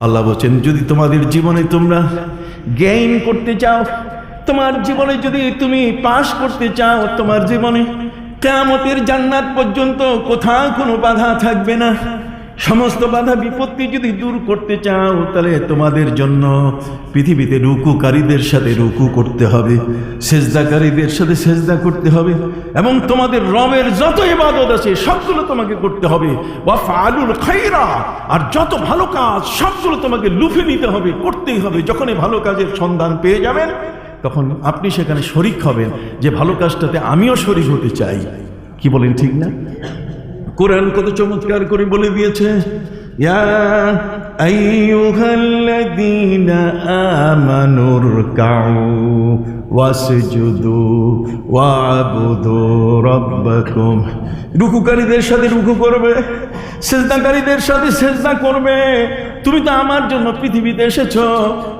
আল্লাহ বলছেন, যদি তোমাদের জীবনে তোমরা জ্ঞান করতে চাও, তোমার জীবনে যদি তুমি পাশ করতে চাও, তোমার জীবনে কেমতের জান্নাত পর্যন্ত কোথাও কোনো বাধা থাকবে না। সমস্ত বাধা বিপত্তি যদি দূর করতে চাও, তাহলে তোমাদের জন্য পৃথিবীতে রুকুকারীদের সাথে রুকু করতে হবে, সেজদাকারীদের সাথে সেজদা করতে হবে, এবং তোমাদের রবের যত ইবাদত আছে, সবগুলো তোমাকে করতে হবে। বা ফালুল খাইরা, আর যত ভালো কাজ, সবগুলো তোমাকে লুফে নিতে হবে, করতেই হবে। যখন এই ভালো কাজের সন্ধান পেয়ে যাবেন, তখন আপনি সেখানে শরিক হবেন যে ভালো কাজটাতে আমিও শরিক হতে চাই। কি বলেন ঠিক না? কোরআন কত চমৎকার করে বলে দিয়েছে। আমানুর রুকুকারীদের সাথে রুকু করবে, সেজদাকারীদের সাথে সেজদা করবে। তুমি তো আমার জন্য পৃথিবীতে এসেছ।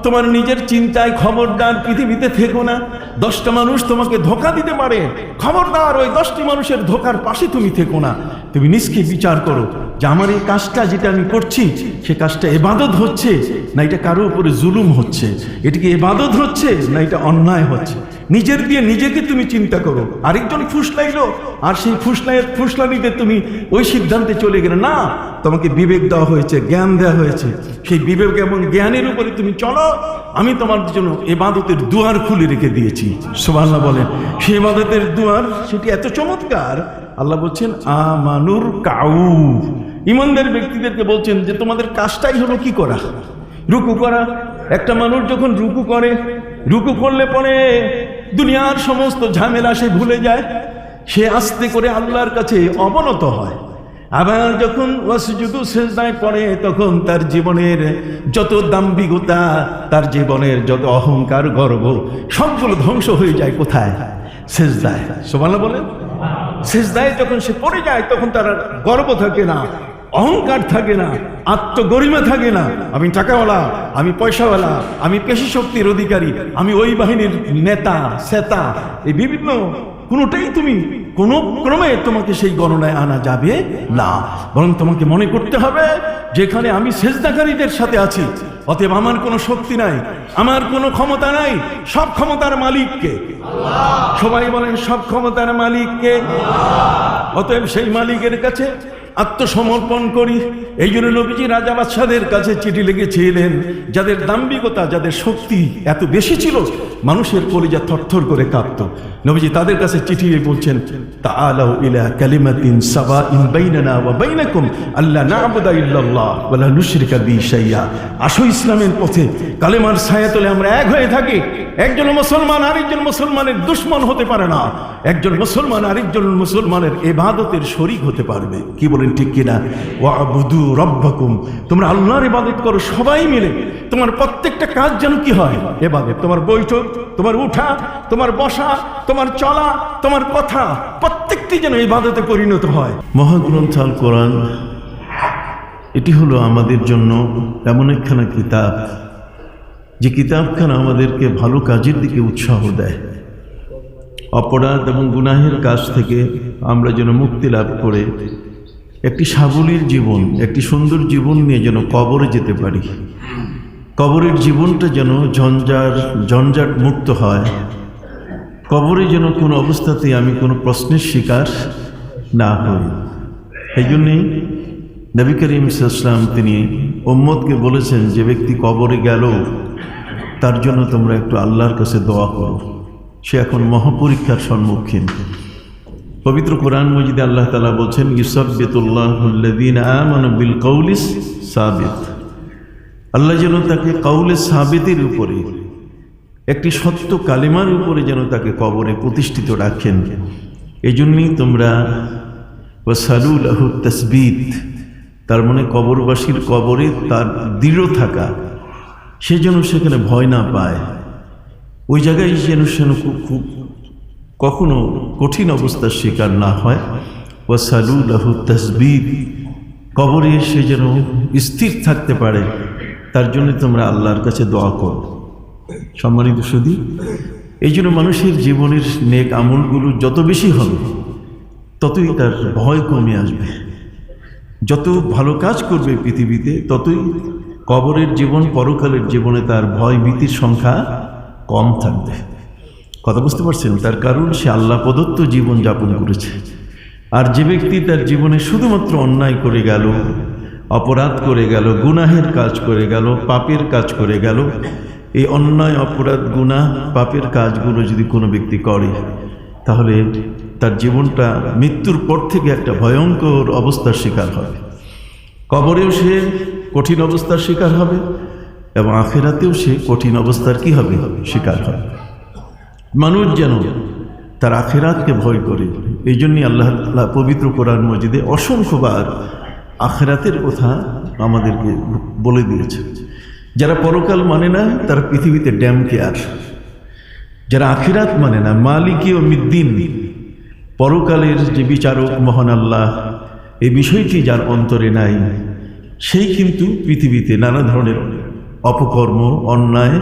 তোমার নিজের চিন্তায় খবরদার পৃথিবীতে থেকো না। দশটা মানুষ তোমাকে ধোকা দিতে পারে। খবরদার ওই দশটি মানুষের ধোকার পাশে তুমি থেকো না। তুমি নিজকে বিচার করো যে আমার এই কাজটা যেটা আমি করছি, সে কাজটা এবাদত হচ্ছে, না এটা কারও উপরে জুলুম হচ্ছে। এটা কি এবাদত হচ্ছে, না এটা অন্যায় হচ্ছে। নিজের দিয়ে নিজেকে তুমি চিন্তা করো। আরেকজন ফুসলাইলো আর সেই ফুসলাইয়ের ফুসলানিতে তুমি ওই সিদ্ধান্তে চলে গেলে। না, তোমাকে বিবেক দেওয়া হয়েছে, জ্ঞান দেওয়া হয়েছে। সেই বিবেক এবং জ্ঞানের উপরে তুমি চলো, আমি তোমার জন্য এবাদতের দুয়ার খুলে রেখে দিয়েছি। সুবহানাল্লাহ বলেন, সেই এবাদতের দুয়ার সেটি এত চমৎকার। আল্লাহ বলছেন, আমানুর কাউ। ইমানদের ব্যক্তিদেরকে বলছেন যে, তোমাদের কাজটাই হলো কি করা? রুকু করা। একটা মানুষ যখন রুকু করে, রুকু করলে পরে দুনিয়ার সমস্ত ঝামেলা সে ভুলে যায়। সে আস্তে করে আল্লাহর কাছে অবনত হয়। আবার যখন ওয়াসজুদু সেজদায় পড়ে, তখন তার জীবনের যত দাম্ভিকতা, তার জীবনের যত অহংকার, গর্ব, সবগুলো ধ্বংস হয়ে যায় কোথায়? সেজদায়। সোমালা বলেন? সেজদায় যখন সে পড়ে যায়, তখন তার গর্ব থাকে না। অহংকার থাকে না, আত্মগরিমা থাকে না। আমি টাকাওয়ালা, আমি পয়সাওয়ালা, আমি পেশি শক্তির অধিকারী, আমি ওই বাহিনীর নেতা, সেতা। এই বিভিন্ন কোনোটাই তুমি কোনো ক্রমে তোমাকে সেই গণনায় আনা যাবে না। বরং তোমাকে মনে করতে হবে, যেখানে আমি সেজদাকারীদের সাথে আছি, অতএব আমার কোনো শক্তি নাই, আমার কোনো ক্ষমতা নাই, সব ক্ষমতার মালিককে। সবাই বলেন, সব ক্ষমতার মালিককে। অতএব সেই মালিকের কাছে আত্মসমর্পণ করি। এই জন্য নবীজি রাজা বাদশাদের কাছে চিঠি লিখেছিলেন, যাদের দাম্ভিকতা, যাদের শক্তি এত বেশি ছিল, মানুষের কলিজা থরথর করে কাঁপত। নবীজি তাদের কাছে চিঠি বলছেন আসো ইসলামের পথে, কালেমার ছায়াতলে আমরা এক হয়ে থাকি। একজন মুসলমান আরেকজন মুসলমানের দুশ্মন হতে পারে না। একজন মুসলমান আরেকজন মুসলমানের এবাদতের শরিক হতে পারবে। কি বলেন, ঠিক কিনা? ওয়াবুদু রব্বাকুম। তোমরা আল্লাহর ইবাদত করো, সবাই মিলে। তোমার প্রত্যেকটা কাজ যেন কি হয়? এবাদত তোমার বৈঠক, তোমার উঠা, তোমার বসা, তোমার চলা, তোমার কথা, প্রত্যেকটি যেন ইবাদতে পরিণত হয়। মহাগ্রন্থ আল কোরআন, এটি হলো আমাদের জন্য এমন একখানা কিতাব, যে কিতাবখানা আমাদেরকে ভালো কাজের দিকে উৎসাহ দেয়। অপরাধ এবং গুনাহের কাজ থেকে আমরা যেন মুক্তি লাভ করে একটি সাবলীর জীবন, একটি সুন্দর জীবন নিয়ে যেন কবরে যেতে পারি। কবরের জীবনটা যেন ঝঞ্ঝার, ঝঞ্ঝাট মুক্ত হয়। কবরে যেন কোনো অবস্থাতেই আমি কোনো প্রশ্নের শিকার না হই। এই জন্যেই নবী করিম ইসলাম তিনি ওম্মদকে বলেছেন, যে ব্যক্তি কবরে গেল, তার জন্য তোমরা একটু আল্লাহর কাছে দোয়া করো। সে এখন মহাপরীক্ষার সম্মুখীন। পবিত্র কোরআন মজিদে আল্লাহ তালা বলছেন কৌলিস সাবিত। আল্লাহ যেন তাকে কৌলে সাবিতের উপরে, একটি সত্য কালিমার উপরে যেন তাকে কবরে প্রতিষ্ঠিত রাখেন। এই জন্যই তোমরা ওয়াসালুল আহু তসবিত। তার মানে কবরবাসীর কবরে তার দৃঢ় থাকা, সে যেন সেখানে ভয় না পায়। ওই জায়গায় যেন সেন খুব খুব কখনো কঠিন অবস্থার শিকার না হয়। ওয়াসালুল আহু তসবিদ কবরে সে যেন স্থির থাকতে পারে, তার জন্য তোমরা আল্লাহর কাছে দোয়া করো। সম্মানিত সুদী এই জন্য মানুষের জীবনের নেক আমলগুলো যত বেশি হবে, ততই তার ভয় কমে আসবে। যত ভালো কাজ করবে পৃথিবীতে, ততই কবরের জীবন, পরকালের জীবনে তার ভয়, ভীতির সংখ্যা কম থাকবে। কথা বুঝতে পারছেন? তার কারণ সে আল্লাহ প্রদত্ত জীবন যাপন করেছে। আর যে ব্যক্তি তার জীবনে শুধুমাত্র অন্যায় করে গেল, অপরাধ করে গেল, গুনাহের কাজ করে গেল, পাপের কাজ করে গেল, এই অন্যায়, অপরাধ, গুনাহ, পাপের কাজগুলো যদি কোনো ব্যক্তি করে, তাহলে তার জীবনটা মৃত্যুর পর থেকে একটা ভয়ঙ্কর অবস্থার শিকার হবে। কবরেও সে কঠিন অবস্থার শিকার হবে এবং আখেরাতেও সে কঠিন অবস্থার কি হবে? শিকার হবে। মানুষ যেন তার আখেরাতকে ভয় করে। এই জন্যই আল্লাহ তাআলা পবিত্র কোরআন মজিদে অসংখ্যবার আখেরাতের কথা আমাদেরকে বলে দিয়েছে। যারা পরকাল মানে না, তারা পৃথিবীতে ড্যাম কেয়ার যারা আখিরাত মানে না, মালিকী ও মিদ্দিন, পরকালের যে বিচারক মহান আল্লাহ, এই বিষয়টি যার অন্তরে নাই, সেই কিন্তু পৃথিবীতে নানা ধরনের অপকর্ম, অন্যায়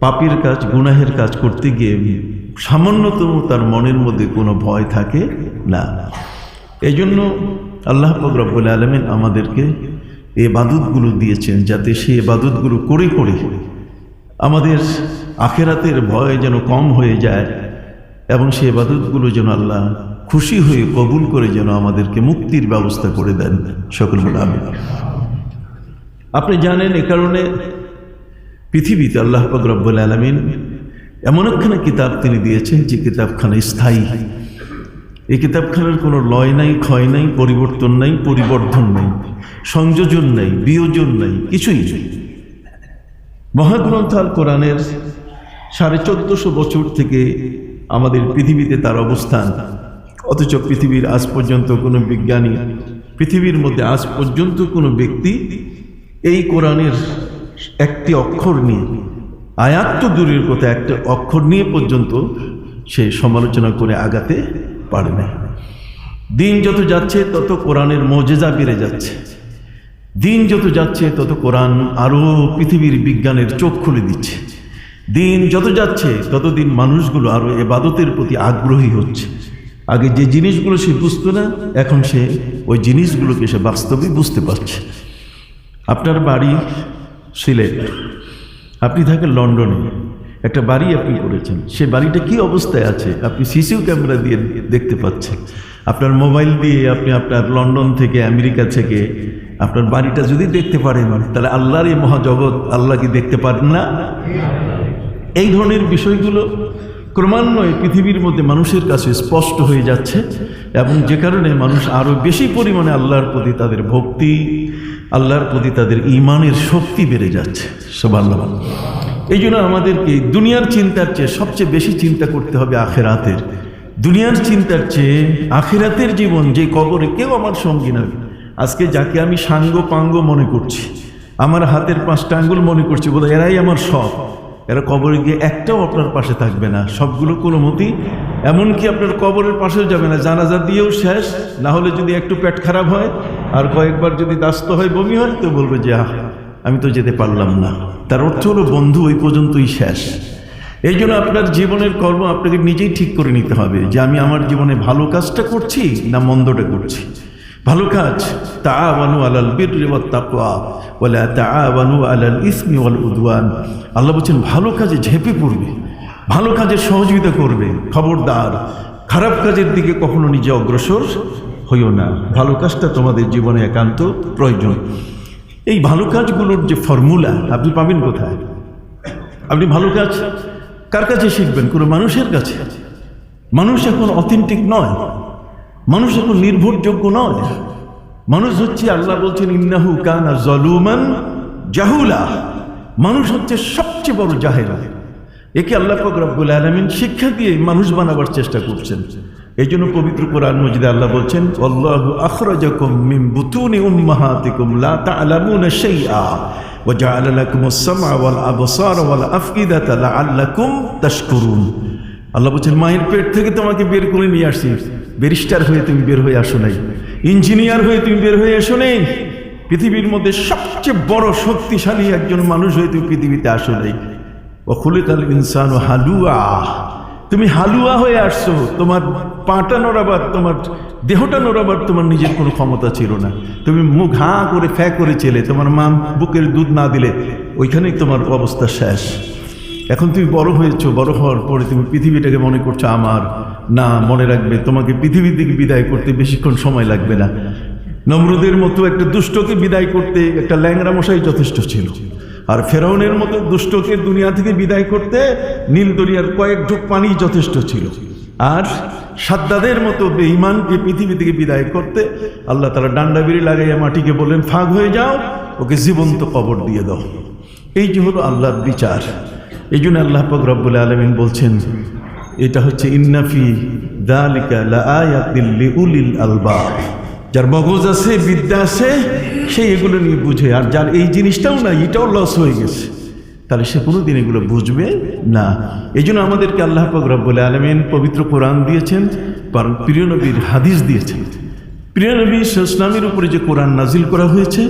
পাপের কাজ, গুনাহের কাজ করতে গিয়ে সামান্যতম তার মনের মধ্যে কোনো ভয় থাকে না। এই জন্য আল্লাহ রব্বুল আলমিন আমাদেরকে এ বাদুতগুলো দিয়েছেন যাতে সেই বাদুতগুলো করে করে আমাদের আখেরাতের ভয় যেন কম হয়ে যায় এবং সে বাদতগুলো যেন আল্লাহ খুশি হয়ে কবুল করে যেন আমাদেরকে মুক্তির ব্যবস্থা করে দেন সকল আপনি জানেন এ কারণে পৃথিবীতে আল্লাহ রব্বুল আলমিন এমন একখানা কিতাব তিনি দিয়েছেন যে কিতাবখানা স্থায়ী। এই কিতাবখানার কোনো লয় নাই, ক্ষয় নাই, পরিবর্তন নাই, পরিবর্ধন নাই, সংযোজন নাই, বিয়োজন নাই, কিছুই নেই। মহাগ্রন্থ আল কোরআনের সাড়ে চোদ্দশো বছর থেকে আমাদের পৃথিবীতে তার অবস্থান। অথচ পৃথিবীর আজ পর্যন্ত কোনো বিজ্ঞানী, পৃথিবীর মধ্যে আজ পর্যন্ত কোনো ব্যক্তি এই কোরআনের একটি অক্ষর নিয়ে। আয়াত তো দূরের কথা, একটা অক্ষর নিয়ে পর্যন্ত সে সমালোচনা করে আগাতে পারে না। দিন যত যাচ্ছে, তত কোরআনের মজেজা বেড়ে যাচ্ছে। দিন যত যাচ্ছে, তত কোরআন আরও পৃথিবীর বিজ্ঞানের চোখ খুলে দিচ্ছে। দিন যত যাচ্ছে, ততদিন মানুষগুলো আরও এবাদতের প্রতি আগ্রহী হচ্ছে। আগে যে জিনিসগুলো সে বুঝতো না, এখন সে ওই জিনিসগুলোকে সে বাস্তবে বুঝতে পারছে। আপনার বাড়ি সিলেট। আপনি থাকেন লন্ডনে। একটা বাড়ি আপনি করেছেন। সে বাড়িটা কি অবস্থায় আছে? আপনি সিসিউ ক্যামেরা দিয়ে দেখতে পাচ্ছেন। আপনার মোবাইল দিয়ে আপনি আপনার লন্ডন থেকে আমেরিকা থেকে আপনার বাড়িটা যদি দেখতে পারেন, তাহলে আল্লাহর এই মহাজগৎ আল্লাহ কি দেখতে পারেন না? এই ধরনের বিষয়গুলো ক্রমান্বয়ে পৃথিবীর মধ্যে মানুষের কাছে স্পষ্ট হয়ে যাচ্ছে এবং যে কারণে মানুষ আরও বেশি পরিমাণে আল্লাহর প্রতি তাদের ভক্তি, আল্লাহর প্রতি তাদের ইমানের শক্তি বেড়ে যাচ্ছে। সব আল্লাহ এই জন্য আমাদেরকে দুনিয়ার চিন্তার চেয়ে সবচেয়ে বেশি চিন্তা করতে হবে আখেরাতের। দুনিয়ার চিন্তার চেয়ে আখেরাতের জীবন যে কবরে কেউ আমার সঙ্গী নয়। আজকে যাকে আমি সাঙ্গ পাঙ্গ মনে করছি, আমার হাতের পাঁচটা আঙ্গুল মনে করছি, বলে এরাই আমার সব। এরা কবরে গিয়ে একটাও আপনার পাশে থাকবে না। সবগুলো কোনো মতেই এমনকি আপনার কবরের পাশেও যাবে না। জানাজা দিয়েও শেষ। না হলে যদি একটু পেট খারাপ হয়, আর কয়েকবার যদি দাস্ত হয়, বমি হয়, তো বলবে যে, আহ, আমি তো যেতে পারলাম না। তার অর্থ হলো বন্ধু, ওই পর্যন্তই শেষ। এই জন্য আপনার জীবনের কর্ম আপনাকে নিজেই ঠিক করে নিতে হবে যে, আমি আমার জীবনে ভালো কাজটা করছি না মন্দটা করছি? ভালো কাজ। তাআওয়ানু আলাল ওয়ালা তাআওয়ানু আলাল আল্লাহ বলছেন, ভালো কাজে ঝেঁপে পড়বে, ভালো কাজে সহযোগিতা করবে, খবরদার। খারাপ কাজের দিকে কখনো নিজে অগ্রসর হইও না। ভালো কাজটা তোমাদের জীবনে একান্ত প্রয়োজন। এই ভালো কাজগুলোর যে ফর্মুলা, আপনি পাবেন কোথায়? আপনি ভালো কাজ কার কাছে শিখবেন? কোনো মানুষের কাছে? মানুষ এখন অথেন্টিক নয়। মানুষ এখন নির্ভরযোগ্য নয়। মানুষ হচ্ছে, আল্লাহ বলছেন, ইন্নাহু কানা জলুমান জাহুলা। মানুষ হচ্ছে সবচেয়ে বড় জাহেরা। একে আল্লাহ পাক রব্বুল আলমিন শিক্ষা দিয়ে মানুষ বানাবার চেষ্টা করছেন। এই জন্য পবিত্র কোরআন মজিদে আল্লাহ বলছেন আল্লাহু আখরাজাকুম মিন বুতুনি উম্মাহাতিকুম লা তা'লামুনা শাইআ ওয়া জাআলা লাকুমুস সামআ ওয়াল আবসারা ওয়াল আফইদাতা লাআল্লাকুম তাশকুরুন। আল্লাহ বলছেন, মায়ের পেট থেকে তোমাকে বের করে নিয়ে আসছি ব্যারিস্টার হয়ে তুমি বের হয়ে আসো নাই। ইঞ্জিনিয়ার হয়ে তুমি বের হয়ে এসো নেই। পৃথিবীর মধ্যে সবচেয়ে বড় শক্তিশালী একজন মানুষ হয়ে তুমি পৃথিবীতে আসো নাই। অখুলিকাল ইনসান হালুয়া। তুমি হালুয়া হয়ে আসছো। তোমার পাটা নড়াবার, তোমার দেহটা নড়াবার তোমার নিজের কোনো ক্ষমতা ছিল না। তুমি মুখ হাঁ করে ফ্যা করে চেলে, তোমার মা বুকের দুধ না দিলে, ওইখানেই তোমার অবস্থা শেষ। এখন তুমি বড় হয়েছো, বড় হওয়ার পরে তুমি পৃথিবীটাকে মনে করছ আমার না, মনে রাখবে, তোমাকে পৃথিবীর দিকে বিদায় করতে বেশিক্ষণ সময় লাগবে না। নমরুদের মতো একটা দুষ্টকে বিদায় করতে একটা ল্যাংরা মশাই যথেষ্ট ছিল। আর ফেরাউনের মতো দুষ্টকে দুনিয়া থেকে বিদায় করতে নীল দরিয়ার কয়েক ঢোক পানি যথেষ্ট ছিল। আর সাদ্দাদের মতো বেঈমানকে পৃথিবী থেকে বিদায় করতে আল্লাহ তারা ডান্ডা বিড়ি লাগাইয়া মাটিকে বললেন ফাঁক হয়ে যাও, ওকে জীবন্ত কবর দিয়ে দাও। এই যে হলো আল্লাহর বিচার। এই জন্য আল্লাহ পাক রব্বুল আলমিন বলছেন এটা হচ্ছে ইন্নাফি দালিকা লাআয়াতিল লিউলিল আলবাব। যার মগজ আছে, বিদ্যা আছে, সে এগুলো নিয়ে বুঝে। আর যার এই জিনিসটাও না এটাও লস হয়ে গেছে। তাহলে সে কোনোদিন এগুলো বুঝবে না। এই জন্য আমাদেরকে আল্লাহ রব্বুল আলমিন পবিত্র কোরআন দিয়েছেন কারণ প্রিয় নবীর হাদিস দিয়েছেন। প্রিয় নবী ইসলামের উপরে যে কোরআন নাজিল করা হয়েছে,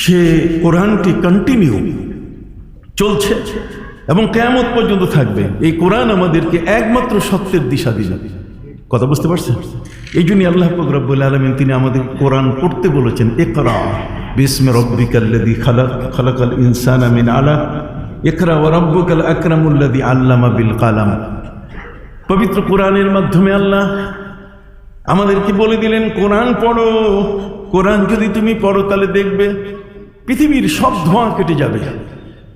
সে কোরআনটি কন্টিনিউ চলছে। এবং কেয়ামত পর্যন্ত থাকবে। এই কোরআন আমাদেরকে একমাত্র সত্যের দিশা দিল কথা বুঝতে পারছেন? এই জন্যই আল্লাহ রব্বুল আলমিন তিনি আমাদের কোরআন পড়তে বলেছেন একরা বিসমে রব্বিকাল্লাদি খালাক, খালাকাল ইনসান আমিন আলা একরা ও রব্বুকাল আকরামুল্লাদি আল্লামা বিল কালাম। পবিত্র কোরআনের মাধ্যমে আল্লাহ আমাদেরকে বলে দিলেন, কোরআন পড়ো, কোরআন যদি তুমি পড়ো তাহলে দেখবে পৃথিবীর সব ধোঁয়া কেটে যাবে।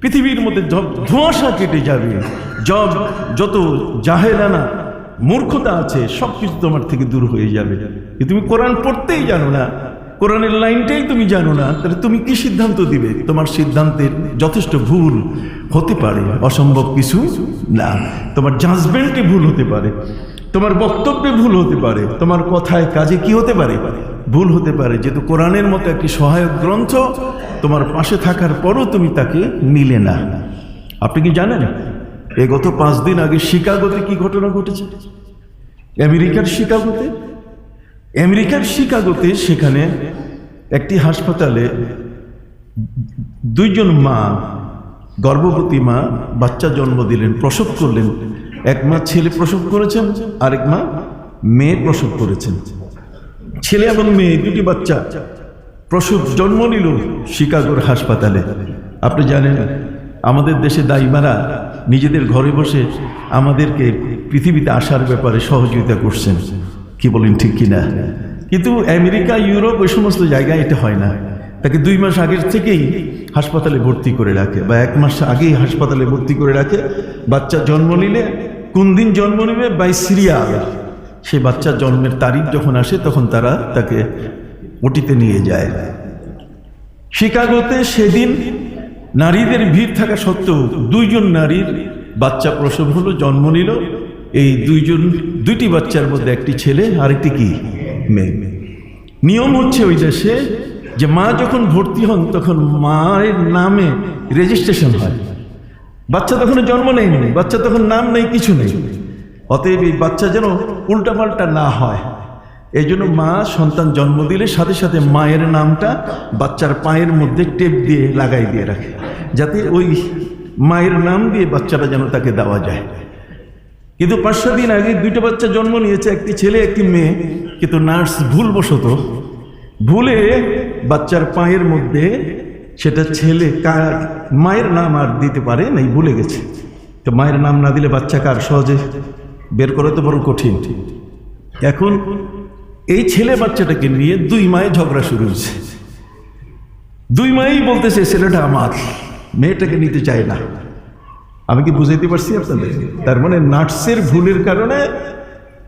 পৃথিবীর মধ্যে ধোঁয়াশা কেটে যাবে। জব যত জাহেলানা মূর্খতা আছে, সব কিছু তোমার থেকে দূর হয়ে যাবে। তুমি কোরআন পড়তেই জানো না। কোরআনের লাইনটাই তুমি জানো না। তাহলে তুমি কি সিদ্ধান্ত দিবে? তোমার সিদ্ধান্তের যথেষ্ট ভুল হতে পারে। অসম্ভব কিছু না। তোমার জাজমেন্টে ভুল হতে পারে। তোমার বক্তব্যে ভুল হতে পারে। তোমার কথায় কাজে কি হতে পারে? ভুল হতে পারে। যেহেতু কোরআনের মতো একটি সহায়ক গ্রন্থ তোমার পাশে থাকার পরও তুমি তাকে নিলে না। আপনি কি জানেন এই গত পাঁচ দিন আগে শিকাগোতে কি ঘটনা ঘটেছে? আমেরিকার শিকাগোতে? আমেরিকার শিকাগোতে সেখানে একটি হাসপাতালে দুইজন মা, গর্ভবতী মা, বাচ্চা জন্ম দিলেন, প্রসব করলেন। এক মা ছেলে প্রসব করেছেন, আরেক মা মেয়ে প্রসব করেছেন। ছেলে এবং মেয়ে, দুটি বাচ্চা। প্রসব জন্ম নিল শিকাগোর হাসপাতালে। আপনি জানেন, আমাদের দেশে দাইমারা নিজেদের ঘরে বসে আমাদেরকে পৃথিবীতে আসার ব্যাপারে সহযোগিতা করছেন। কি বলেন, ঠিক কিনা? কিন্তু আমেরিকা, ইউরোপ ওই সমস্ত জায়গায় এটা হয় না। তাকে দুই মাস আগের থেকেই হাসপাতালে ভর্তি করে রাখে বা এক মাস আগেই হাসপাতালে ভর্তি করে রাখে। বাচ্চা জন্ম নিলে, কোন দিন জন্ম নেবে? By serial. সে বাচ্চার জন্মের তারিখ যখন আসে, তখন তারা তাকে ওটিতে নিয়ে যায়। শিকাগোতে সেদিন নারীদের ভিড় থাকা সত্ত্বেও দুইজন নারীর বাচ্চা প্রসব হলো, জন্ম নিল। এই দুইজন, দুইটি বাচ্চার মধ্যে একটি ছেলে, আরেকটি কি? মেয়ে। নিয়ম হচ্ছে ওই দেশে যে মা যখন ভর্তি হন, তখন মায়ের নামে রেজিস্ট্রেশন হয়। বাচ্চা তখন জন্ম নেয়নি, বাচ্চা তখন নাম নেই, কিছু নেই। অতএব এই বাচ্চা যেন উল্টাপাল্টা না হয়। এই জন্য মা সন্তান জন্ম দিলে সাথে সাথে মায়ের নামটা বাচ্চার পায়ের মধ্যে টেপ দিয়ে লাগাই দিয়ে রাখে, যাতে ওই মায়ের নাম দিয়ে বাচ্চাটা যেন তাকে দেওয়া যায়। কিন্তু পাঁচ সাত দিন আগে দুইটা বাচ্চা জন্ম নিয়েছে, একটি ছেলে, একটি মেয়ে। কিন্তু নার্স ভুলবশত ভুলে বাচ্চার পায়ের মধ্যে সেটা ছেলে কার মায়ের নাম আর দিতে পারে নাই, ভুলে গেছে। তো মায়ের নাম না দিলে বাচ্চা কার সহজে বের করে তো বড় কঠিন। এখন এই ছেলে বাচ্চাটাকে নিয়ে দুই মায়ে ঝগড়া শুরু হয়েছে। দুই মায়েই বলতেছে, ছেলেটা আমার, মেয়েটাকে নিতে চায় না। আমি কি বুঝাইতে পারছি আপনাদের? তার মানে নার্সের ভুলের কারণে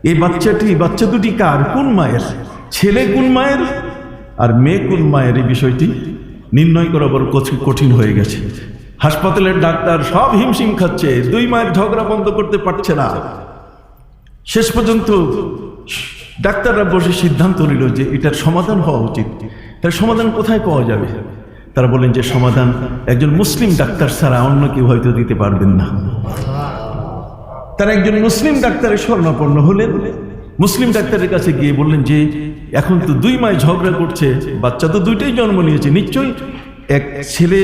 এই বাচ্চাটি, বাচ্চা দুটি কার? কোন মায়ের? ছেলে কোন মায়ের? আর মেয়ে কোন মায়ের? এই বিষয়টি নির্ণয় করা বড় কঠিন হয়ে গেছে। হাসপাতালের ডাক্তার সব হিমশিম খাচ্ছে, দুই মায়ের ঝগড়া বন্ধ করতে পারছে না। শেষ পর্যন্ত ডাক্তাররা বসে সিদ্ধান্ত নিল যে এটার সমাধান হওয়া উচিত। তার সমাধান কোথায় পাওয়া যাবে? তারা বলেন যে সমাধান একজন মুসলিম ডাক্তার ছাড়া অন্য কেউ হয়তো দিতে পারবেন না। তারা একজন মুসলিম ডাক্তারের স্বর্ণাপন্ন হলেন। মুসলিম ডাক্তারের কাছে গিয়ে বললেন যে, এখন তো দুই মায় ঝগড়া করছে, বাচ্চা তো দুইটাই জন্ম নিয়েছে, নিশ্চয়ই এক ছেলে,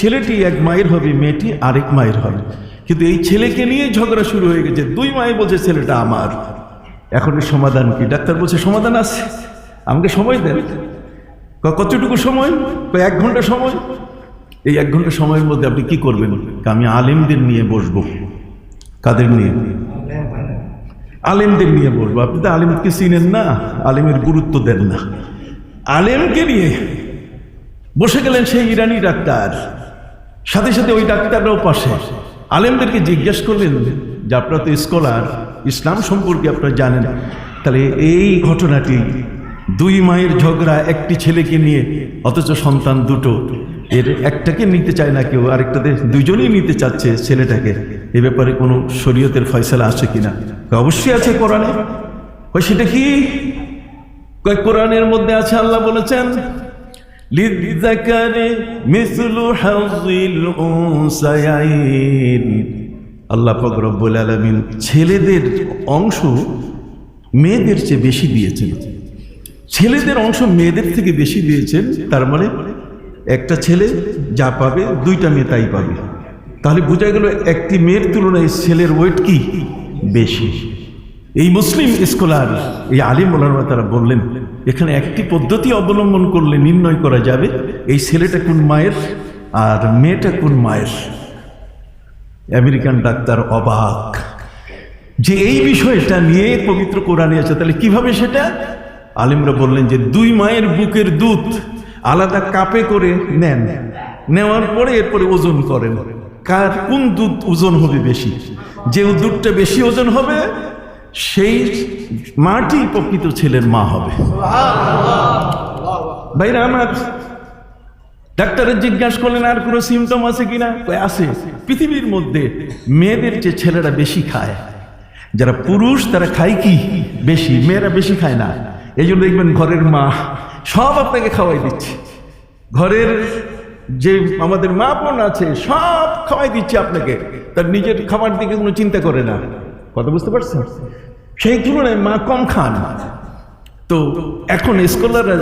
ছেলেটি এক মায়ের হবে, মেয়েটি আরেক মায়ের হবে। কিন্তু এই ছেলেকে নিয়ে ঝগড়া শুরু হয়ে গেছে। দুই মাই বলছে, ছেলেটা আমার। এখন সমাধান কি? ডাক্তার বলছে, সমাধান আছে। আমাকে সময় দেন। কতটুকু সময়? এক ঘণ্টা সময়? এই এক ঘণ্টা সময়ের মধ্যে আপনি কি করবেন? আমি আলেমদের নিয়ে বসবো। কাদের নিয়ে? আলেমদের নিয়ে বলব আপনি তো আলেমকে চিনেন না, আলেমের গুরুত্ব দেন না। আলেমকে নিয়ে বসে গেলেন সেই ইরানি ডাক্তার। সাথে সাথে ওই ডাক্তাররাও পাশে। আলেমদেরকে জিজ্ঞেস করলেন যে, আপনারা তো স্কলার ইসলাম সম্পর্কে আপনারা জানেন। তাহলে এই ঘটনাটি দুই মায়ের ঝগড়া একটি ছেলেকে নিয়ে, অথচ সন্তান দুটো। এর একটাকে নিতে চায় না কেউ, আরেকটাতে দুজনেই নিতে চাচ্ছে ছেলেটাকে। এ ব্যাপারে কোনো শরীয়তের ফয়সালা আছে কিনা? অবশ্যই আছে কোরআনে। ওই সেটা কি? কোরআনের মধ্যে আছে আল্লাহ বলেছেন লিযাকারি মিসলু হাযিল উনসায়াইন। আল্লাহ পাক রব্বুল আলামিন ছেলেদের অংশ মেয়েদের চেয়ে বেশি দিয়েছেন। ছেলেদের অংশ মেয়েদের থেকে বেশি দিয়েছেন, তার মানে একটা ছেলে যা পাবে, দুইটা মেয়ে তাই পাবে। তাহলে বোঝা গেল একটি মেয়ের তুলনায় ছেলের ওয়েট কি? বেশি। এই মুসলিম স্কলার এই আলিম ওলামা তারা বললেন, এখানে একটি পদ্ধতি অবলম্বন করলে নির্ণয় করা যাবে, এই ছেলেটা কোন মায়ের আর মেয়েটা কোন মায়ের। আমেরিকান ডাক্তার অবাক। যে এই বিষয়টা নিয়ে পবিত্র কোরআনে আছে, তাহলে কীভাবে সেটা? আলিমরা বললেন যে দুই মায়ের বুকের দুধ আলাদা কাপে করে নেন। নেওয়ার পরে এরপরে ওজন করেন। কার, কোন দুধ ওজন হবে বেশি? যে দুধটা বেশি ওজন হবে, সেই মাটি প্রকৃত ছেলের মা হবে। ভাইরা, আমার ডাক্তারের জিজ্ঞাসা করলেন, আর কোনো সিমটম আছে কিনা? আছে। পৃথিবীর মধ্যে মেয়েদের যে ছেলেরা বেশি খায়। যারা পুরুষ, তারা খায় কি? বেশি। মেয়েরা বেশি খায় না। এই জন্য দেখবেন ঘরের মা সব আপনাকে খাওয়াই দিচ্ছে। ঘরের যে আমাদের মা বোন আছে, সব খাওয়াই দিচ্ছে আপনাকে। তার নিজের খাবার দিকে কোনো চিন্তা করে না। কথা বুঝতে পারছেন? সেই তুলনায় মা কম খান। তো এখন স্কলাররা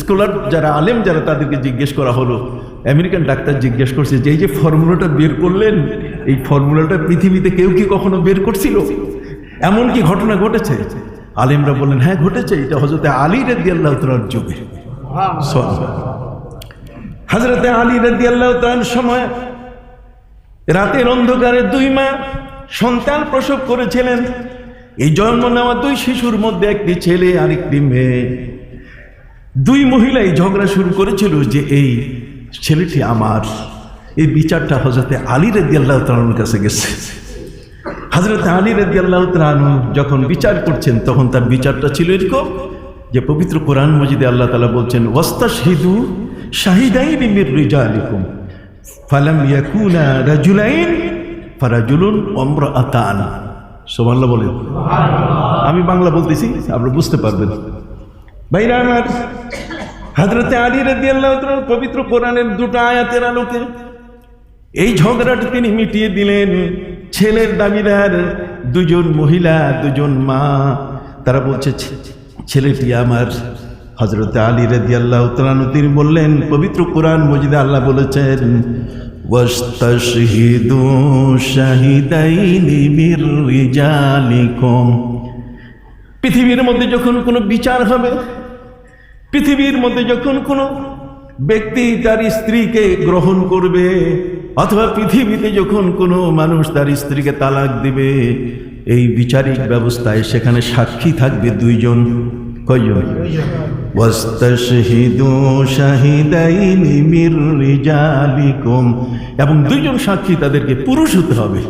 স্কলার যারা আলেম, যারা তাদেরকে জিজ্ঞেস করা হলো, আমেরিকান ডাক্তার জিজ্ঞেস করছে যে, এই যে ফর্মুলাটা বের করলেন, এই ফর্মুলাটা পৃথিবীতে কেউ কি কখনো বের করছিল? এমন কি ঘটনা ঘটেছে। আলেমরা বললেন হ্যাঁ ঘটেছে। এটা হজরতে আলী রেদি আল্লাহ যুগে। হজরতে আলী রেদি আল্লাহ সময় রাতের অন্ধকারে দুই মা সন্তান প্রসব করেছিলেন। এই জন্ম নেওয়া দুই শিশুর মধ্যে একটি ছেলে আর একটি মেয়ে। দুই মহিলাই ঝগড়া শুরু করেছিল যে এই ছেলেটি আমার। এই বিচারটা হজরতে আলী রেদি আল্লাহ তালুর কাছে গেছে। হজরত আলী রেদি আল্লাহ তালু যখন বিচার করছেন, তখন তার বিচারটা ছিল এরকম যে পবিত্র কোরআন মজিদে আল্লাহ তালা বলছেন ওয়াস্তা শাহিদু শাহিদাইন মির রিজালিকুম, ফালাম ইয়াকুনা রাজুলাইন ফারাজুলুন ওমরাতান সুবহানাল্লাহ বলেন। আমি বাংলা বলতেছি, আপনি বুঝতে পারবেন। ভাইরা আমার হাজরতে আলী রাদিয়াল্লাহু তাআলা পবিত্র কোরআনের দুটো আয়াতের আলোকে এই ঝগড়াটা তিনি মিটিয়ে দিলেন। ছেলের দাবিদার দুজন মহিলা, দুজন মা, তারা বলছে ছেলেটি আমার। হজরত আলী রেদি আল্লাহ তিনি বললেন, পবিত্র কোরআন মজিদে আল্লাহ বলেছেন শাহিদাইনি মির রিজালিকুম। পৃথিবীর মধ্যে যখন কোনো বিচার হবে, পৃথিবীর মধ্যে যখন কোনো ব্যক্তি তার স্ত্রীকে গ্রহণ করবে, অথবা পৃথিবীতে যখন কোনো মানুষ তার স্ত্রীকে তালাক দিবে, এই বিচারিক ব্যবস্থায় সেখানে সাক্ষী থাকবে দুইজন। এবং দুইজন সাক্ষী তাদেরকে পুরুষ হতে হবে।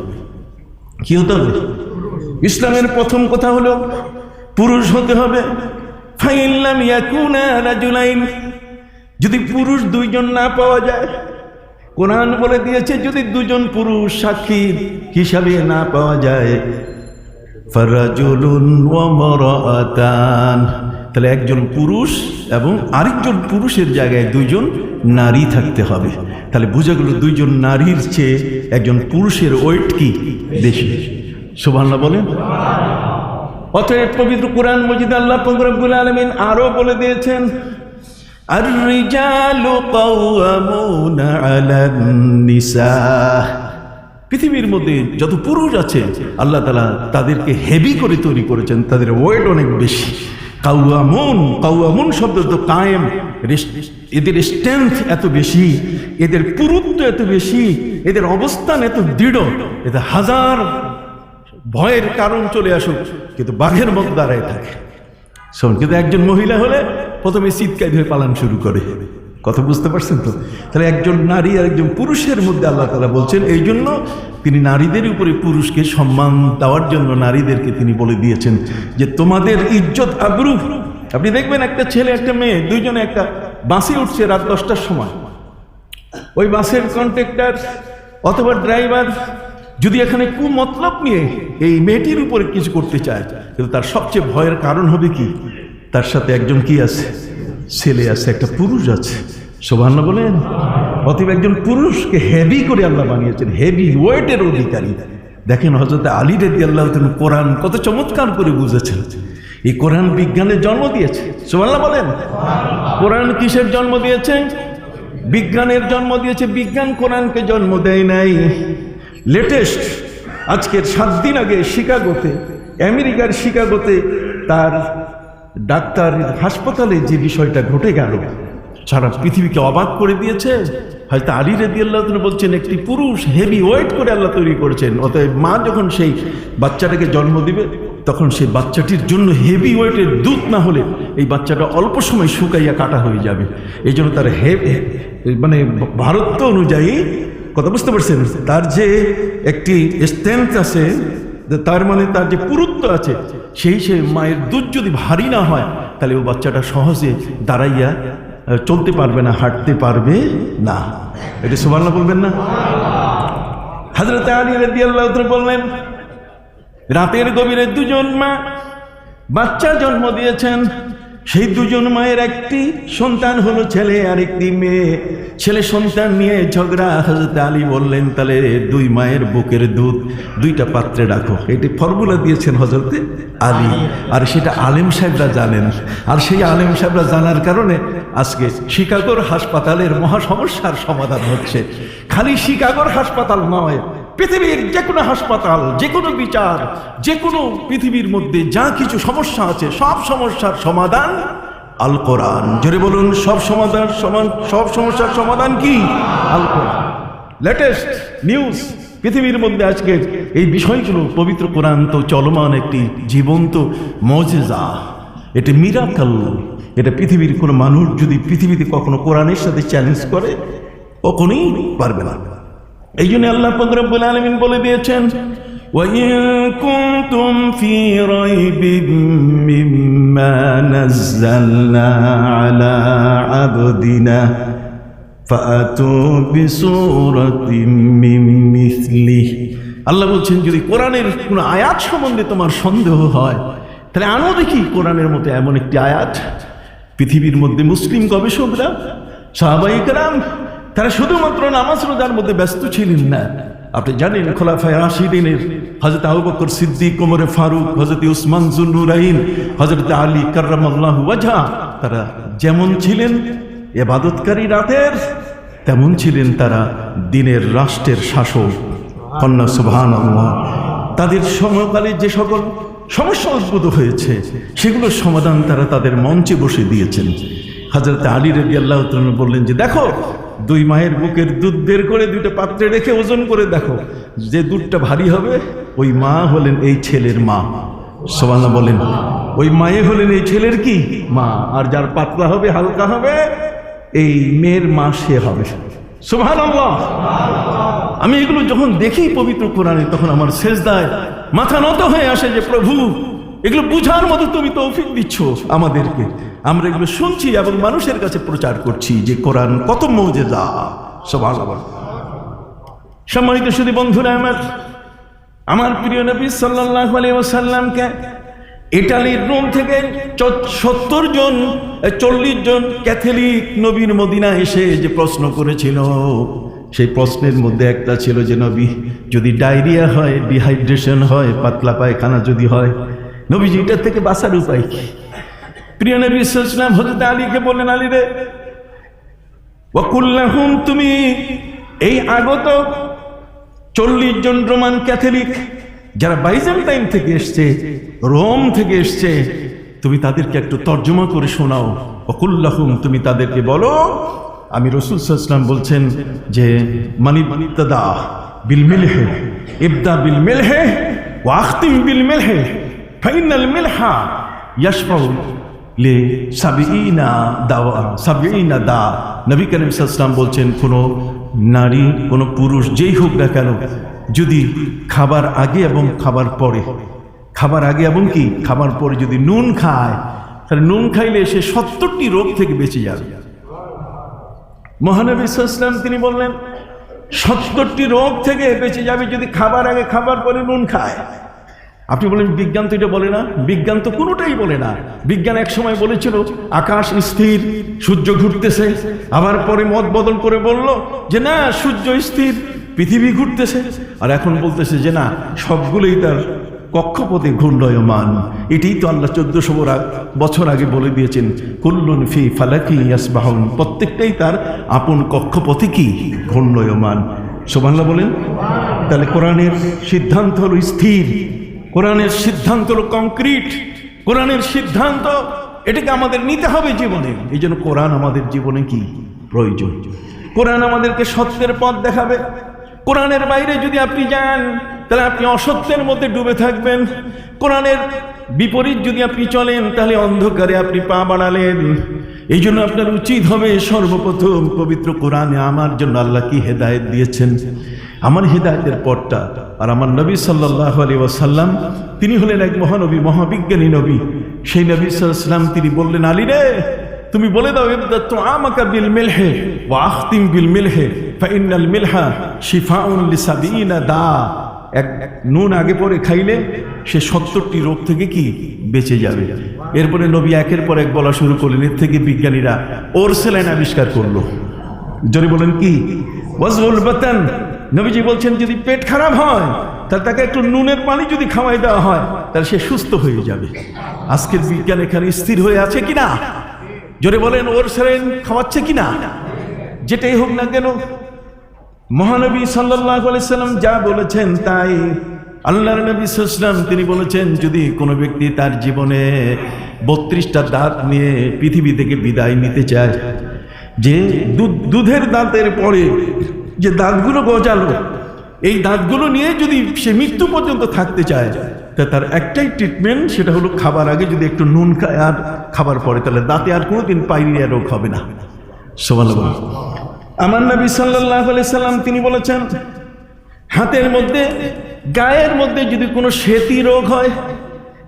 কি হতে হবে? ইসলামের প্রথম কথা হলো পুরুষ হতে হবে। যদি পুরুষ দুইজন না পাওয়া যায়, কোরআন বলে দিয়েছে, যদি দুজন পুরুষ সাক্ষী হিসাবে না পাওয়া যায় তাহলে একজন পুরুষ এবং আরেকজন পুরুষের জায়গায় দুইজন নারী থাকতে হবে। তাহলে বোঝা গেল দুইজন নারীর চেয়ে একজন পুরুষের ওয়েট কি বেশি। সুবহানাল্লাহ বলেন। অতএব পবিত্র কোরআন মজিদ আল্লাহ ফকরবুল আলমিন আরও বলে দিয়েছেন পৃথিবীর মধ্যে যত পুরুষ আছে, আল্লাহ তালা তাদেরকে হেভি করে তৈরি করেছেন, তাদের ওয়েট অনেক বেশি। কাউয়ামুন কাউয়ামুন শব্দ তো কায়েম। এদের স্ট্রেংথ এত বেশি, এদের পুরুত্ব এত বেশি, এদের অবস্থান এত দৃঢ়, এদের হাজার ভয়ের কারণ চলে আসুক, কিন্তু বাঘের মতো দাঁড়ায় থাকে। শোন, কিন্তু একজন মহিলা হলে প্রথমে চিৎকার ধরে পালান শুরু করে। কথা বুঝতে পারছেন তো? তাহলে একজন নারী আর একজন পুরুষের মধ্যে আল্লাহ তালা বলছেন, এই জন্য তিনি নারীদের উপরে পুরুষকে সম্মান দেওয়ার জন্য নারীদেরকে তিনি বলে দিয়েছেন যে, তোমাদের ইজ্জত আবরু আপনি দেখবেন একটা ছেলে, একটা মেয়ে, দুইজনে একটা বাসে উঠছে রাত দশটার সময়। ওই বাসের কন্ট্রাক্টর অথবা ড্রাইভার যদি এখানে কু মতলব নিয়ে এই মেয়েটির উপরে কিছু করতে চায়, কিন্তু তার সবচেয়ে ভয়ের কারণ হবে কি? তার সাথে একজন কি আছে? ছেলে আছে, একটা পুরুষ আছে। সোভান্ন বলেন। অতএব একজন পুরুষকে হেভি করে আল্লাহ বানিয়েছেন হেভি ওয়েটের অধিকারী। দেখেন হজরত আলী রেদি আল্লাহ তিনি কোরআন কত চমৎকার করে বুঝেছেন। এই কোরআন বিজ্ঞানের জন্ম দিয়েছে। সোভান্না বলেন। কোরআন কিসের জন্ম দিয়েছে? বিজ্ঞানের জন্ম দিয়েছে। বিজ্ঞান কোরআনকে জন্ম দেয় নাই। লেটেস্ট আজকের সাত দিন আগে শিকাগোতে, আমেরিকার শিকাগোতে তার ডাক্তার হাসপাতালে যে বিষয়টা ঘটে গেল, সারা পৃথিবীকে অবাক করে দিয়েছে। হয়তো আলী রেদি আল্লাহ বলছেন, একটি পুরুষ হেভি ওয়েট করে আল্লাহ তৈরি করেছেন। অতএব মা যখন সেই বাচ্চাটাকে জন্ম দিবে, তখন সেই বাচ্চাটির জন্য হেভি ওয়েটের দুধ না হলে এই বাচ্চাটা অল্প সময় শুকাইয়া কাটা হয়ে যাবে। এই জন্য তার হেভি মানে ভারত অনুযায়ী কথা বুঝতে পারছেন? তার যে একটি স্ট্রেংথ আছে তার মানে তার যে পুরুত্ব আছে, সেই সে মায়ের দুধ যদি ভারী না হয়, তাহলে ও বাচ্চাটা সহজে দাঁড়াইয়া চলতে পারবে না, হাঁটতে পারবে না। এটা সুবর্ণা বলবেন না? হাজরত আলী আল্লাহ বললেন, রাতের গভীরে দুজন মা বাচ্চা জন্ম দিয়েছেন। সেই দুজন মায়ের একটি সন্তান হলো ছেলে আর একটি মেয়ে। ছেলে সন্তান নিয়ে ঝগড়া। হজরত আলী বললেন, তাহলে দুই মায়ের বুকের দুধ দুইটা পাত্রে রাখো। এটি ফর্মুলা দিয়েছেন হজরতে আলী। আর সেটা আলেম সাহেবরা জানেন। আর সেই আলেম সাহেবরা জানার কারণে আজকে শিকাগোর হাসপাতালের মহা সমস্যার সমাধান হচ্ছে। খালি শিকাগোর হাসপাতাল নয় পৃথিবীর যে কোনো হাসপাতাল যে কোনো বিচার যে কোনো পৃথিবীর মধ্যে যা কিছু সমস্যা আছে, সব সমস্যার সমাধান আল কোরআন। জোরে বলুন, সব সমাধান সমান, সব সমস্যার সমাধান কি? আল কোরআন। লেটেস্ট নিউজ পৃথিবীর মধ্যে আজকে এই বিষয়গুলো পবিত্র কোরআন তো চলমান একটি জীবন্ত মজেজা। এটা মিরাকল এটা পৃথিবীর কোনো মানুষ যদি পৃথিবীতে কখনো কোরআনের সাথে চ্যালেঞ্জ করে, কখনোই পারবে না। এই জন্য আল্লাহ ফকরবুল আলমিন বলে দিয়েছেন وَإِن كُنتُمْ فِي رَيْبٍ مِّمَّا نَزَّلْنَا عَلَى عَبْدِنَا فَأْتُوا بِسُورَةٍ مِّن مِّثْلِهِ আল্লাহ বলছেন যদি কোরআনের কোনো আয়াত সম্বন্ধে তোমার সন্দেহ হয় তাহলে আনো দেখি কোরআনের মতো এমন একটি আয়াত পৃথিবীর মধ্যে মুসলিম গবেষকরা সাহাবাহিকরাম তারা শুধুমাত্র নামাজ রোজার মধ্যে ব্যস্ত ছিলেন না। আপনি জানেন খোলাফায় রাশিদিনের হজরত আবু বকর সিদ্দিক কোমরে ফারুক হজরত উসমান জুন্নুরাইন হজরত আলী কার্রামাল্লাহ ওয়াজা তারা যেমন ছিলেন এবাদতকারী রাতের, তেমন ছিলেন তারা দিনের রাষ্ট্রের শাসক। কন্যা সুবহান তাদের সমকালে যে সকল সমস্যা উদ্ভূত হয়েছে, সেগুলোর সমাধান তারা তাদের মঞ্চে বসে দিয়েছেন। হাজরত আলী রবি আল্লাহ বললেন যে, দেখো দুই মায়ের বুকের দুধ বের করে দুটো পাত্রে রেখে ওজন করে দেখো। যে দুধটা ভারী হবে, ওই মা হলেন এই ছেলের মা। সোমানা বলেন, ওই মায়ে হলেন এই ছেলের কি? মা। আর যার পাতলা হবে, হালকা হবে, এই মেয়ের মা সে হবে। আমি এগুলো যখন দেখি পবিত্র কোরআনে, তখন আমার শেষদায় মাথা নত হয়ে আসে যে, প্রভু, এগুলো বুঝার মতো তুমি তৌফিক দিচ্ছ আমাদেরকে। আমরা এগুলো শুনছি এবং মানুষের কাছে প্রচার করছি যে কোরআন কত মৌজেদা সবার সম্মানিত শুধু বন্ধুরা, আমার আমার প্রিয় নবী সাল্লাহ আলী ইটালির রোম থেকে সত্তর জন চল্লিশ জন ক্যাথলিক নবীর মদিনা এসে যে প্রশ্ন করেছিল, সেই প্রশ্নের মধ্যে একটা ছিল যে, নবী, যদি ডায়রিয়া হয়, ডিহাইড্রেশন হয়, পাতলা পায়খানা যদি হয়, নবীজি, এটার থেকে বাঁচার উপায় কি? প্রিয় নবী ইসলাম হজরত আলীকে বললেন, আলী রে, ওয়াকুল্লাহুম, তুমি এই আগত চল্লিশ জন রোমান ক্যাথলিক যারা বাইজেন্টাইন থেকে এসছে, রোম থেকে এসছে, তুমি তাদেরকে একটু তর্জমা করে শোনাও। অকুল্লাহুম তুমি তাদেরকে বলো, আমি রসুল সাল্লাম বলছেন যে মানি মানিতাদা বিল মিলহে, ইবদা বিল মিলহে ওয়াখতিম বিল মিলহে, ফাইনাল মিলহা, ইয়াশফাউ লে সাবিনা দাওয়া সাবিনা দা। নবী করিম সাল্লাম বলছেন, কোনো নারী, কোনো পুরুষ যেই হোক না কেন, যদি খাবার আগে এবং খাবার পরে, খাবার আগে এবং কি, খাবার পরে যদি নুন খায়, তাহলে নুন খাইলে সে সত্তরটি রোগ থেকে বেঁচে যাবে। মহানবী ইসলাম তিনি বললেন, সত্তরটি রোগ থেকে বেঁচে যাবে যদি খাবার আগে, খাবার পরে নুন খায়। আপনি বলেন, বিজ্ঞান তো এটা বলে না। বিজ্ঞান তো কোনোটাই বলে না। বিজ্ঞান এক সময় বলেছিল, আকাশ স্থির, সূর্য ঘুরতেছে। আবার পরে মত বদল করে বলল যে, না, সূর্য স্থির, পৃথিবী ঘুরতেছে। আর এখন বলতেছে যে, না, সবগুলোই তার কক্ষপথে ঘূর্ণয়মান। এটাই তো আল্লাহ চোদ্দশো বছর আগে বলে দিয়েছেন, কুল্লুন ফি ফালাকি ইয়াসবাহন। প্রত্যেকটাই তার আপন কক্ষপথে কি? ঘূর্ণয়মান। সোমাল্লা বলেন, তাহলে কোরআনের সিদ্ধান্ত হলো স্থির। কোরআনের সিদ্ধান্ত হলো কংক্রিট কোরআনের সিদ্ধান্ত, এটাকে আমাদের নিতে হবে জীবনে। এই জন্য কোরআন আমাদের জীবনে কি? প্রয়োজন। কোরআন আমাদেরকে সত্যের পথ দেখাবে। কোরআনের বাইরে যদি আপনি যান, তাহলে আপনি অসত্যের মধ্যে ডুবে থাকবেন। কোরআনের বিপরীত যদি আপনি চলেন, তাহলে অন্ধকারে আপনি পা বাড়ালেন। এই জন্য আপনার উচিত হবে সর্বপ্রথম পবিত্র কোরআনে আমার জন্য আল্লাহ কি হেদায়েত দিয়েছেন? আমার হৃদায়তের পথটা। আর আমার নবী সাল্লাহ আলী ওয়াসাল্লাম, তিনি হলেন এক মহানবী, মহাবিজ্ঞানী নবী। সেই নবী সাল্লাম তিনি বললেন, আলী রে, তুমি বলে দাও, ইবদাতু আমাকা বিল মিলহে ওয়া আখতিম বিল ফাইনাল মিলহা শিফাউন দা। এক নুন আগে পরে খাইলে সে সত্তরটি রোগ থেকে কি বেঁচে যাবে? এরপরে নবী একের পর এক বলা শুরু করলেন, এর থেকে বিজ্ঞানীরা ওর সেলাইন আবিষ্কার করল। যদি বলেন কি? ওয়াজবুল বাতান নবীজি বলছেন, যদি পেট খারাপ হয়, তাহলে তাকে একটু নুনের পানি যদি খাওয়াই দেওয়া হয়, তাহলে সে সুস্থ হয়ে যাবে। আজকের বিজ্ঞান এখানে স্থির হয়ে আছে কিনা? জোরে বলেন, ওর সেরেন খাওয়াচ্ছে কিনা? যেটাই হোক না কেন, মহানবী সাল্লাম যা বলেছেন তাই। আল্লাহর নবী সাল্লাম তিনি বলেছেন, যদি কোনো ব্যক্তি তার জীবনে বত্রিশটা দাঁত নিয়ে পৃথিবী থেকে বিদায় নিতে চায়, যে দুধ- দুধের দাঁতের পরে যে দাঁতগুলো গজালো, এই দাঁতগুলো নিয়ে যদি সে মৃত্যু পর্যন্ত থাকতে চায়, তা তার একটাই ট্রিটমেন্ট সেটা হলো খাবার আগে যদি একটু নুন খায় আর খাবার পরে, তাহলে দাঁতে আর কোনোদিন পাইরিয়া রোগ হবে না। সোমান আমার নবী সাল্লাহ সাল্লাম তিনি বলেছেন, হাতের মধ্যে, গায়ের মধ্যে যদি কোনো শ্বেতি রোগ হয়,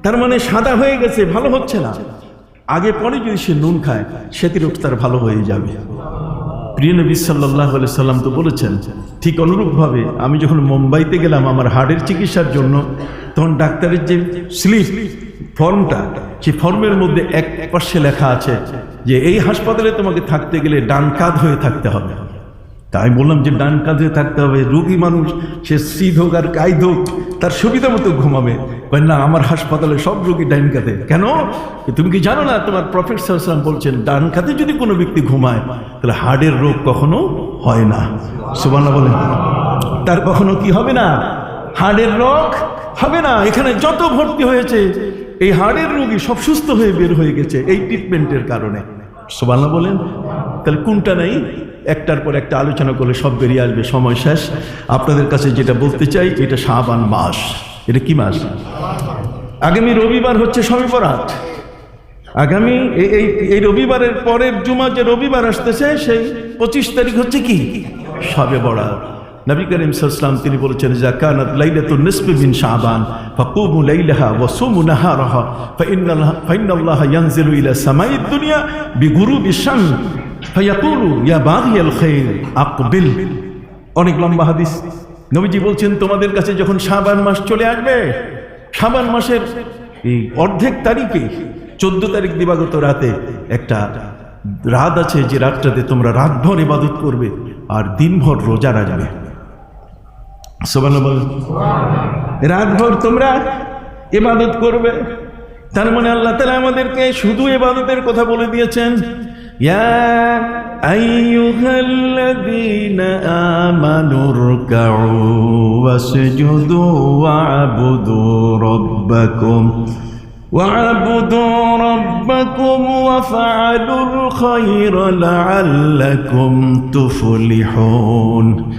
তার মানে সাদা হয়ে গেছে, ভালো হচ্ছে না। আগে পরে যদি সে নুন খায়, শ্বেতি রোগ তার ভালো হয়ে যাবে। প্রিয় নবী সাল্লাহ সাল্লাম তো বলেছেন, ঠিক অনুরূপভাবে আমি যখন মুম্বাইতে গেলাম আমার হার্টের চিকিৎসার জন্য, তখন ডাক্তারের যে স্লিপ ফর্মটা, সেই ফর্মের মধ্যে এক পাশে লেখা আছে যে, এই হাসপাতালে তোমাকে থাকতে গেলে ডান কাঁধ হয়ে থাকতে হবে। তাই বললাম যে ডান কাঁধে থাকতে হবে, রোগী মানুষ, সে সিধ হোক আর কাইদ হোক, তার সুবিধা মতো ঘুমাবে। কয়, না, আমার হাসপাতালে সব রুগী ডান কাঁধে। কেন? তুমি কি জানো না, তোমার প্রফেট সালাম বলছেন, ডান কাঁধে যদি কোনো ব্যক্তি ঘুমায়, তাহলে হার্টের রোগ কখনো হয় না। সুবানা বলেন। তার কখনো কি হবে না? হার্টের রোগ হবে না? এখানে যত ভর্তি হয়েছে, এই হার্টের রোগী সব সুস্থ হয়ে বের হয়ে গেছে, এই ট্রিটমেন্টের কারণে। সোবানা বলেন। তাহলে কোনটা নেই? একটার পর একটা আলোচনা করলে সব বেরিয়ে আসবে, সময় শেষ। আপনাদের কাছে যেটা বলতে চাই, এটা শাবান মাস। এটা কি মাস? আগামী রবিবার হচ্ছে সবিবরাত আগামী এই- এই রবিবারের পরের জুমা যে রবিবার আসতেছে, সেই পঁচিশ তারিখ হচ্ছে কি? সবে বরাত। নবী করিম সাল্লাম তিনি বলেছেন জাকানাত লাইলাতুন নিসফি মিন শাবান, ফাকুমু লাইলাহা ওয়া সুমু নাহারাহা ফাইন্নাল্লাহ ফাইন্নাল্লাহ ইয়ানজিলু ইলা সামাইদ দুনিয়া বিগুরুবি শাম অনেক লম্বা হাদিস। নবীজি বলছেন, তোমাদের কাছে যখন সাবান মাস চলে আসবে সাবান মাসের এই অর্ধেক তারিখে, চোদ্দ তারিখ দিবাগত রাতে একটা রাত আছে যে রাতটাতে তোমরা রাতভর ইবাদত করবে আর দিনভর রোজা রাখবে। রাতভর তোমরা ইবাদত করবে। তার মানে আল্লাহ তালা আমাদেরকে শুধু ইবাদতের কথা বলে দিয়েছেন ইয়া أيها الذين آمنوا اركعوا واسجدوا واعبدوا ربكم واعبدوا ربكم وفعلوا الخير لعلكم تفلحون